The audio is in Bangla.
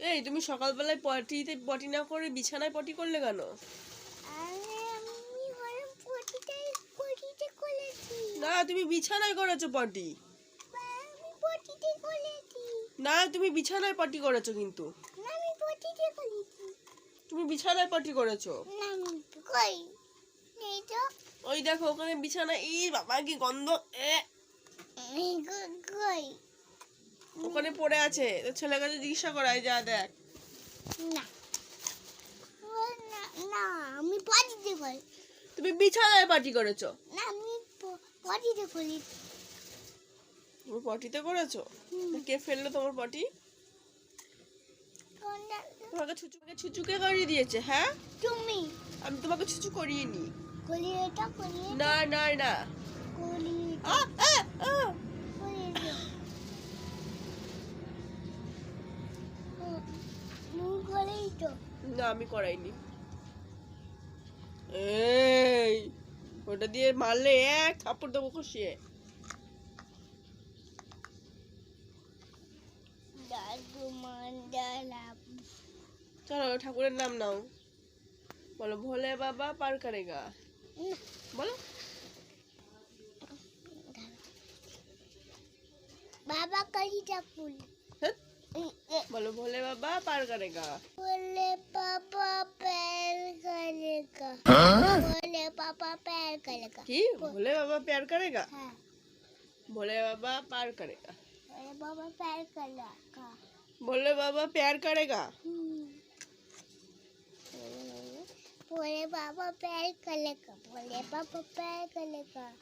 এই তুমি সকালবেলায় পটিতে পটি না করে বিছানায় পটি করলে কেন? না তুমি বিছানায় করেছ পটি। না তুমি বিছানায় পটি করেছ কিন্তু। তুমি বিছানায় পটি করেছ। ওই দেখো ওখানে বিছানায় ই বাবা কি গন্ধ এ। ওখানে পড়ে আছে। তো ছেলের কাছে জিজ্ঞাসা করাই যা দেখ। না। আমি করি। তুমি বিছানায় পাটি করেছ? না আমি পটিতে করি। তুমি পটিতে করেছ? কে ফেলল তোমার পটি তোমাকে ছুচুকে ছুচুকে করিয়ে দিয়েছে হ্যাঁ? তুমি। আমি তোমাকে ছুচু করিয়ে নি। এটা না না না করি আ, আ, আ। করি তুমি করেই তো না আমি করাইনি। এই ওটা দিয়ে মারলে এক থাপ্পড় দেবো কষিয়ে চলো ঠাকুরের নাম নাও। বলো ভোলে বাবা পার করেগা। বলো। বাবা কালিটা ফুল হ্যাঁ? बोलो भोले बाबा पार करेगा। भोले पापा प्यार करेगा। हाँ? भोले पापा प्यार करेगा। की? भोले बाबा प्यार करेगा? हाँ। भोले बाबा पार करेगा। भोले बाबा प्यार करेगा। भोले बाबा प्यार करेगा। भोले बाबा प्यार करेगा। भोले बाबा प्यार करेगा।